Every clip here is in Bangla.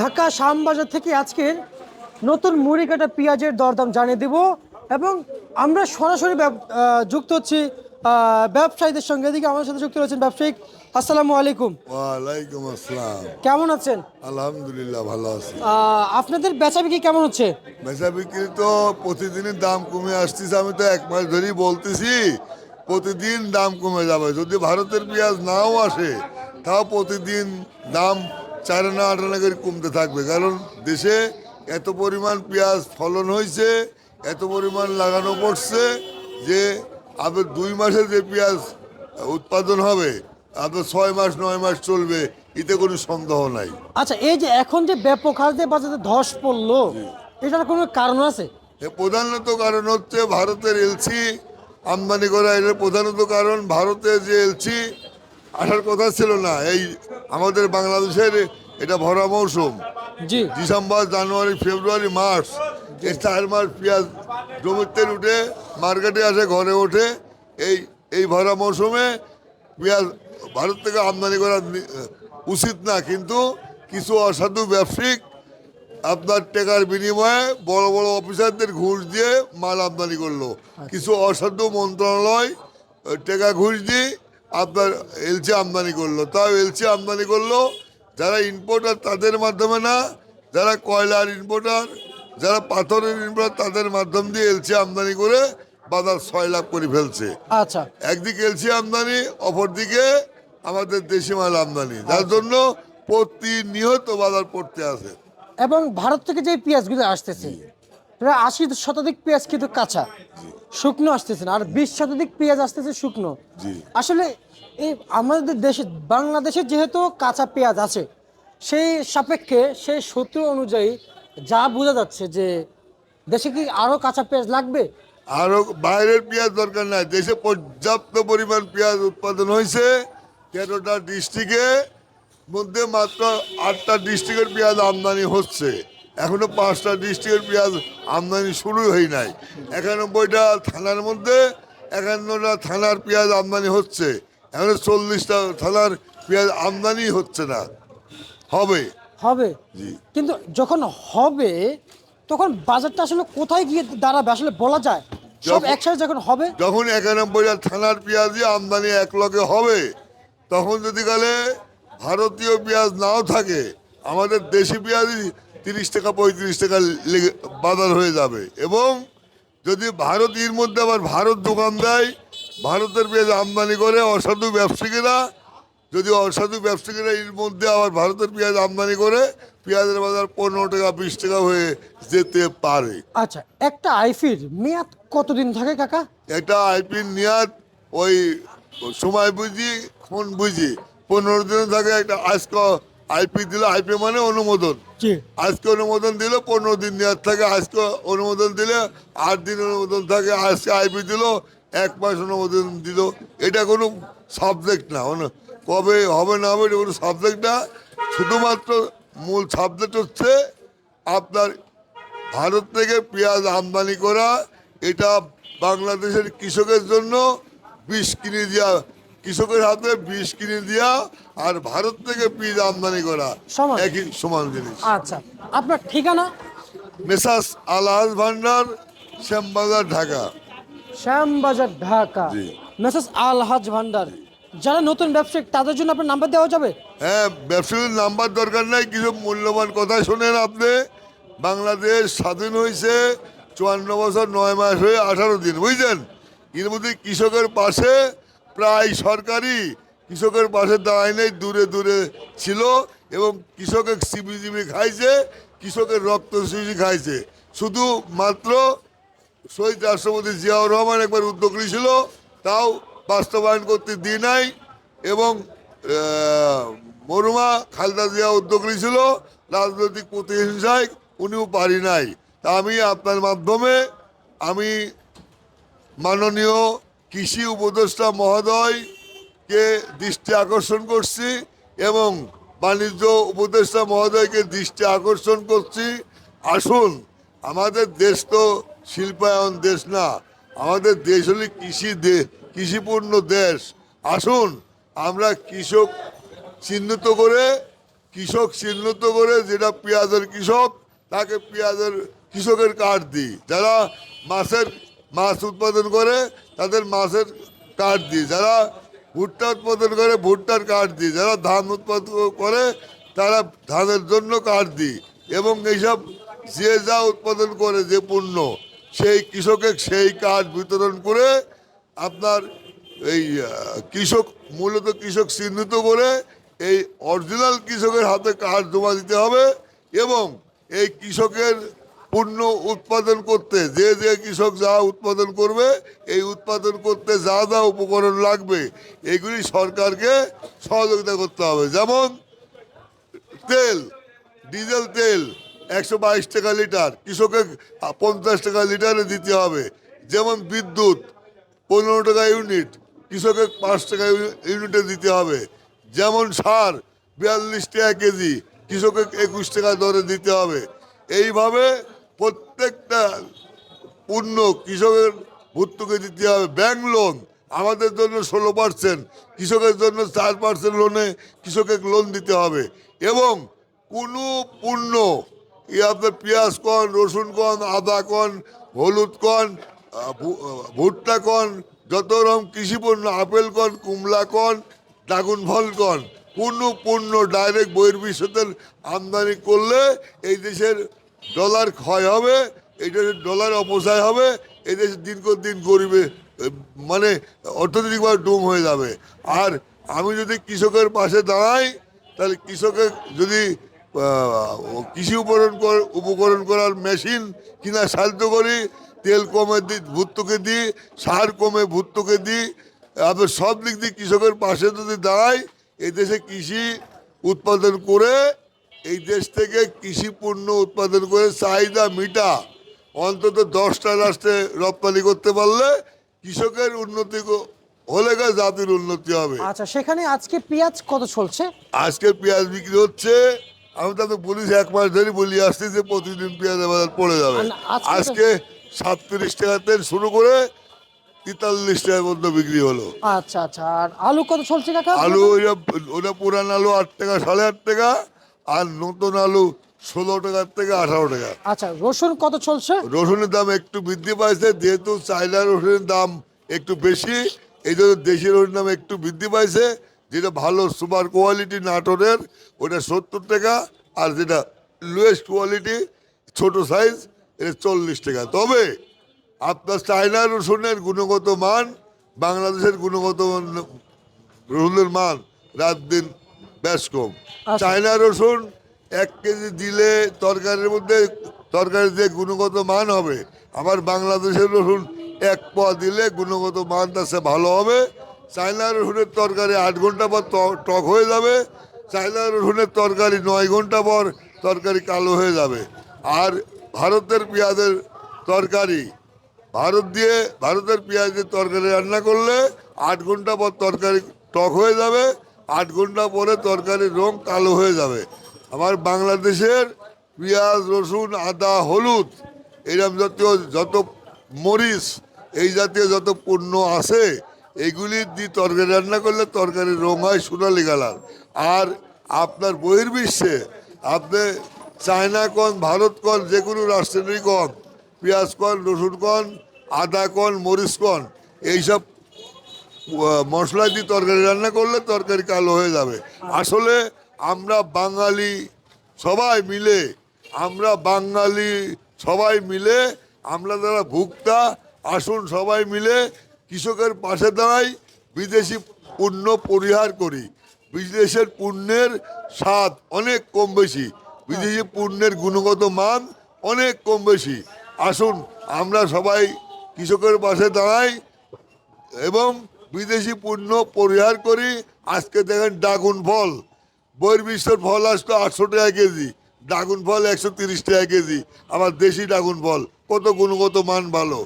ঢাকা শ্যামবাজার থেকে আজকের নতুন মুড়ি কাটা পেঁয়াজের দরদাম জানিয়ে দেব এবং আমরা সরাসরি যুক্ত হচ্ছি ব্যবসায়ীদের সঙ্গে। এদিকে আমাদের সাথে যুক্ত রয়েছেন ব্যবসায়িক। আসসালামু আলাইকুম। ওয়ালাইকুম আসসালাম। কেমন আছেন? আলহামদুলিল্লাহ ভালো আছি। আপনাদের বেচা বিক্রি কেমন হচ্ছে? বেচা বিক্রি তো প্রতিদিনই দাম কমে আসতেছে আমি তো এক মাস ধরেই বলতেছি প্রতিদিন দাম কমে যাবে। যদি ভারতের পেঁয়াজ নাও আসে তাও প্রতিদিন দাম চার আনা আট আনা করে কমতে থাকবে। কারণ দেশে এত পরিমাণ পেঁয়াজ ফলন হয়েছে এত পরিমাণ লাগানো পড়ছে যে আবার দুই মাসে যে পেঁয়াজ উৎপাদন হবে আপনার ছয় মাস নয় মাস চলবে এতে কোনো সন্দেহ নাই। আচ্ছা এই যে এখন যে ব্যাপক হারে বাজারে ধস পড়ল এটার কোনো কারণ আছে? প্রধানত কারণ হচ্ছে ভারতের এলসি আমদানি করা এর প্রধানত কারণ ভারতের যে এলসি আসার কথা ছিল না। এই আমাদের বাংলাদেশের এটা ভরা মৌসুম। জি। ডিসেম্বর জানুয়ারি ফেব্রুয়ারি মার্চ এই চার মাস পেঁয়াজ জমিতে উঠে মার্কেটে আসে ঘরে ওঠে। এই এই ভরা মৌসুমে পেঁয়াজ ভারত থেকে আমদানি করা উচিত না কিন্তু কিছু অসাধু ব্যবসায়িক আপনার টাকার বিনিময়ে বড় বড় অফিসারদের ঘুষ দিয়ে মাল আমদানি করল। কিছু অসাধু মন্ত্রণালয় টাকা ঘুষ দিয়ে আপনার এলচি আমদানি করল। তাও এলচি আমদানি করল। যারা ইম্পোর্টার তাদের মাধ্যমে না যারা কয়লার ইম্পোর্টার যারা পাথরের ইম্পোর্টার তাদের মাধ্যম দিয়ে এলচি আমদানি করে বাজার ছয় লাখ করে ফেলছে। আচ্ছা। একদিকে এলসি আমদানি অপরদিকে আমাদের দেশি মাল আমদানি। যার জন্য প্রতিনিয়ত বাজার পড়তে আছে। এবং ভারত থেকে যে পেঁয়াজগুলো আসতেছে প্রায় আশি শতাধিক পেঁয়াজ কিন্তু কাঁচা। শুকনো আসতেছে না। আর বিশ শতাধিক পেঁয়াজ আসতেছে শুকনো। জি। আসলে এই আমাদের দেশে বাংলাদেশে যেহেতু কাঁচা পেঁয়াজ আছে সেই সাপেক্ষে সেই সূত্র অনুযায়ী যা বোঝা যাচ্ছে যে দেশে কি আরও কাঁচা পেঁয়াজ লাগবে? আরও বাইরের পেঁয়াজ দরকার নাই। দেশে পর্যাপ্ত পরিমাণ পেঁয়াজ উৎপাদন হয়েছে তেরোটা ডিস্ট্রিক্টে মধ্যে মাত্র আটটা ডিস্ট্রিক্টের পেঁয়াজ আমদানি হচ্ছে। এখনও পাঁচটা ডিস্ট্রিক্টের পেঁয়াজ আমদানি শুরু হয় নাই। একানব্বইটা থানার মধ্যে একান্নটা থানার পেঁয়াজ আমদানি হচ্ছে। এখনও চল্লিশটা থানার পেঁয়াজ আমদানি হচ্ছে না। হবে? হবে। জি। কিন্তু যখন হবে তখন বাজারটা আসলে কোথায় গিয়ে দাঁড়াবে আসলে বলা যায়। সব একসাথে যখন হবে যখন একানব্বইটা থানার পেঁয়াজই আমদানি এক লগে হবে তখন যদি গেলে ভারতীয় পেঁয়াজ নাও থাকে আমাদের দেশি পেঁয়াজই তিরিশ টাকা পঁয়ত্রিশ টাকা লেগে- বাজার হয়ে যাবে। এবং যদি ভারত এর মধ্যে আবার ভারত দোকান দেয় ভারতের পেঁয়াজ আমদানি করে অসাধু ব্যবসায়ীরা যদি অসাধু ব্যবসায়ীরা এর মধ্যে আবার ভারতের পেঁয়াজ আমদানি করে পেঁয়াজের বাজার পনেরো টাকা বিশ টাকা হয়ে যেতে পারে। আচ্ছা একটা আইফির মেয়াদ কতদিন থাকে কাকা? একটা আইপির মেয়াদ ওই সময় বুঝি ফোন বুঝি? পনেরো দিনে থাকে একটা আজকে আইপি দিলে আইপি মানে অনুমোদন। আজকে অনুমোদন দিলে পনেরো দিন নেওয়ার থাকে আজকে অনুমোদন দিলে আট দিন অনুমোদন থাকে আজকে আইপি দিল এক মাস অনুমোদন দিল। এটা কোনো সাবজেক্ট না অনু- কবে হবে না হবে এটা কোনো সাবজেক্ট না। শুধুমাত্র মূল সাবজেক্ট হচ্ছে আপনার ভারত থেকে পেঁয়াজ আমদানি করা এটা বাংলাদেশের কৃষকের জন্য বিষ কিনে দেওয়া কৃষকের হাতে বিষ কিনে দেওয়া আর ভারত থেকে পেঁয়াজ আমদানি করা। একই সমান জিনিস। আচ্ছা আপনার ঠিকানা? মেসাস আলহাজ ভান্ডার শ্যামবাজার ঢাকা। শ্যামবাজার ঢাকা। জি। মেসেজ আলহাজ ভান্ডার। যারা নতুন ব্যবসায়িক তাদের জন্য আপনার নাম্বার দেওয়া যাবে? হ্যাঁ ব্যবসায়ীর নাম্বার দরকার নাই কিছু মূল্যবান কথা শোনেন আপনি। বাংলাদেশ স্বাধীন হয়েছে চুয়ান্ন বছর নয় মাস হয়ে আঠারো দিন বুঝলেন? এর মধ্যে কৃষকের পাশে প্রায় সরকারি কৃষকের পাশে দাঁড়ায় নেই, দূরে দূরে ছিল এবং কৃষকের সিবিজিবি খাইছে, কৃষকের রক্ত শিশি খাইছে। শুধু মাত্র শহীদ রাষ্ট্রপতি জিয়াউর রহমান একবার উদ্যোগ নিয়েছিল, তাও বাস্তবায়ন করতে দিই নাই এবং মরুমা খালদা জিয়া উদ্যোগ নিয়েছিল, রাজনৈতিক প্রতিহিংসায় উনিও পারি নাই। তা আমি আপনার মাধ্যমে, আমি মাননীয় কৃষি উপদেষ্টা মহোদয়কে দৃষ্টি আকর্ষণ করছি এবং বাণিজ্য উপদেষ্টা মহোদয়কে দৃষ্টি আকর্ষণ করছি। আসুন, আমাদের দেশ তো শিল্পায়ন দেশ না, আমাদের দেশ হলে কৃষি দে- কৃষিপূর্ণ দেশ। আসুন, আমরা কৃষক চিহ্নিত করে, কৃষক চিহ্নিত করে যেটা পেঁয়াজের কৃষক, তাকে পেঁয়াজের কৃষকের কার্ড দিই। যারা মাছের মাছ উৎপাদন করে, তাদের মাছের কাঠ দিই যারা ভুট্টা উৎপাদন করে, ভুট্টার কাঠ দিই যারা ধান উৎপাদন করে, তারা ধানের জন্য কাঠ দিই এবং এইসব যে যা উৎপাদন করে, যে পণ্য, সেই কৃষকের সেই কার্ড বিতরণ করে আপনার এই কৃষক, মূলত কৃষক চিহ্নিত করে এই অরিজিনাল কৃষকের হাতে কার্ড জমা দিতে হবে এবং এই কৃষকের পণ্য উৎপাদন করতে, যে যে কৃষক যা উৎপাদন করবে, এই উৎপাদন করতে যা যা উপকরণ লাগবে, এগুলি সরকারকে সহযোগিতা করতে হবে। যেমন তেল, ডিজেল তেল, একশো বাইশ টাকা লিটার কৃষকের পঞ্চাশ টাকা লিটারে দিতে হবে। যেমন বিদ্যুৎ, পনেরো টাকা ইউনিট কৃষকের পাঁচ টাকা ইউনিটে দিতে হবে। যেমন সার, বিয়াল্লিশ টাকা কেজি কৃষকের একুশ টাকা দরে দিতে হবে। এইভাবে প্রত্যেকটা পূর্ণ কৃষকের ভর্তুকি দিতে হবে। ব্যাংক লোন, আমাদের জন্য ষোলো পার্সেন্ট কৃষকের জন্য চার পার্সেন্ট লোনে কৃষকের লোন দিতে হবে। এবং কোনো পণ্য ই আপনার পেঁয়াজ কন, রসুন কন, আদা কন, হলুদ কন ভুট্টা কন, যত রকম কৃষি পণ্য, আপেল কন কুমলা কন ড্রাগন ফল কন, কোনো পণ্য ডাইরেক্ট বহির্বিশ্বের আমদানি করলে এই দেশের ডলার ক্ষয় হবে দেশের ডলার অপচয় হবে এই দেশের দিন কর দিন গরিবে মানে অর্থনৈতিকভাবে ডুম হয়ে যাবে। আর আমি যদি কৃষকের পাশে দাঁড়াই, তাহলে কৃষকের যদি কৃষি উপকরণ কর- উপকরণ করার মেশিন কিনা সাহায্য করি, তেল কমে দিই ভুত্তুকে দিই সার কমে ভুত্তুকে দিই আপনার সব দিক দিয়ে কৃষকের পাশে যদি দাঁড়াই এই দেশে কৃষি উৎপাদন করে এই দেশ থেকে কৃষি পণ্য উৎপাদন করে চাহিদা মিটা। অন্তত দশটা রাষ্ট্রে রপ্তানি করতে পারলে কৃষকের উন্নতি হলে গা জাতির উন্নতি হবে। আচ্ছা সেখানে আজকে পেঁয়াজ কত চলছে? আজকে পেঁয়াজ বিক্রি হচ্ছে আমি তাতে পুলিশ এক মাস ধরে বলি আসছি যে প্রতিদিন পেঁয়াজের বাজার পড়ে যাবে। আজকে সাতত্রিশ টাকা থেকে শুরু করে তেতাল্লিশ টাকা পর্যন্ত বিক্রি হলো। আচ্ছা আচ্ছা আর আলু কত চলছে কাকা? আলু ওইটা ওটা পুরান আলু আট টাকা সাড়ে আট টাকা আর নতুন আলু ষোলো টাকার থেকে আঠারো টাকা। আচ্ছা রসুন কত চলছে? রসুনের দাম একটু বৃদ্ধি পাইছে যেহেতু চাইনা রসুনের দাম একটু বেশি এই জন্য দেশি রসুনের দাম একটু বৃদ্ধি পাইছে যেটা ভালো সুপার কোয়ালিটি নাটোরের ওটা সত্তর টাকা আর যেটা লোয়েস্ট কোয়ালিটি ছোট সাইজ এটা চল্লিশ টাকা। তবে আপনার চাইনা রসুনের গুণগত মান বাংলাদেশের গুণগত মান- রসুনের মান রাত দিন বেশ কম। আচ্ছা। চায়না রসুন এক কেজি দিলে তরকারির মধ্যে তরকারির যে গুণগত মান হবে। আবার বাংলাদেশের রসুন এক পোয়া দিলে গুণগত মান তাছে ভালো হবে। চায়না রসুনের তরকারি আট ঘণ্টা পর টক হয়ে যাবে। চায়না রসুনের তরকারি নয় ঘণ্টা পর তরকারি কালো হয়ে যাবে। আর ভারতের পেঁয়াজের তরকারি ভারত দিয়ে ভারতের পেঁয়াজের তরকারি রান্না করলে আট ঘণ্টা পর তরকারি টক হয়ে যাবে। আট ঘণ্টা পরে তরকারির রং কালো হয়ে যাবে। আমার বাংলাদেশের পেঁয়াজ, রসুন, আদা, হলুদ এরকম জাতীয় যত মরিচ, এই জাতীয় যত পণ্য আছে, এগুলি দিয়ে তরকারি রান্না করলে তরকারির রং হয় সোনালি কালার। আর আপনার বহির্বিশ্বে আপনি চায়না কন, ভারত কন, যে কোনো রাষ্ট্রেরই কন, পেঁয়াজ কন, রসুন কন, আদা কন, মরিচ কন, এইসব মশলা দিয়ে তরকারি রান্না করলে তরকারি কালো হয়ে যাবে। আসলে আমরা বাঙালি সবাই মিলে, আমরা বাঙালি সবাই মিলে, আমরা যারা ভুক্তা, আসুন সবাই মিলে কৃষকের পাশে দাঁড়াই, বিদেশি পণ্য পরিহার করি। বিদেশের পণ্যের স্বাদ অনেক কম বেশি, বিদেশি পণ্যের গুণগত মান অনেক কম বেশি। আসুন, আমরা সবাই কৃষকের পাশে দাঁড়াই এবং বিদেশি পণ্য পরিহার করি। আজকে দেখেন ড্রাগন ফল। বহির্বিশ্বের ফল আসতো আটশো টাকা কেজি। ড্রাগন ফল একশো তিরিশ টাকা কেজি। আমার দেশি ড্রাগন ফল। কত গুণগত মান ভালো।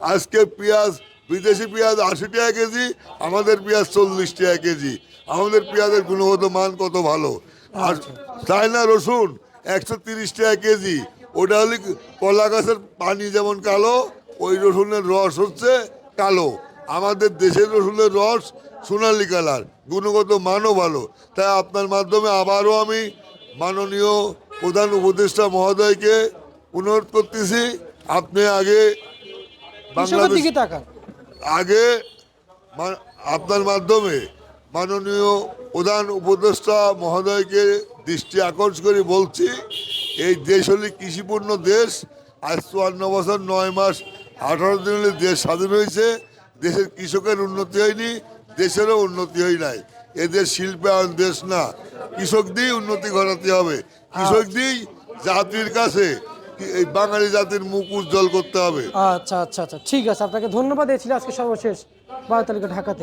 আজকে পেঁয়াজ বিদেশি পেঁয়াজ আশি টাকা কেজি আমাদের পেঁয়াজ চল্লিশ টাকা কেজি। আমাদের পেঁয়াজের গুণগত মান কত ভালো। আর চায়না রসুন একশো তিরিশ টাকা কেজি। ওটা হলে কলা গাছের পানি যেমন কালো ওই রসুনের রস হচ্ছে কালো। আমাদের দেশের রসুনের রস সোনালি কালার গুণগত মানও ভালো। তাই আপনার মাধ্যমে আবারও আমি মাননীয় প্রধান উপদেষ্টা মহোদয়কে অনুরোধ করতেছি আপনি আগে বাংলাদেশ আগে আপনার মাধ্যমে মাননীয় প্রধান উপদেষ্টা মহোদয়কে দৃষ্টি আকর্ষণ করে বলছি এই দেশ হলে কৃষিপূর্ণ দেশ আজ চুয়ান্ন বছর নয় মাস আঠারো দিন হলে দেশ স্বাধীন হয়েছে। দেশের কৃষকের উন্নতি হয়নি দেশেরও উন্নতি হয় নাই। এদের শিল্পায়ন দেশ না। কৃষক দিয়েই উন্নতি ঘটাতে হবে। কৃষক দিয়েই জাতির কাছে এই বাঙালি জাতির মুখ উজ্জ্বল করতে হবে। আচ্ছা আচ্ছা আচ্ছা। ঠিক আছে আপনাকে ধন্যবাদ দিয়েছিল আজকে সর্বশেষ বারো তালিকা ঢাকা থেকে।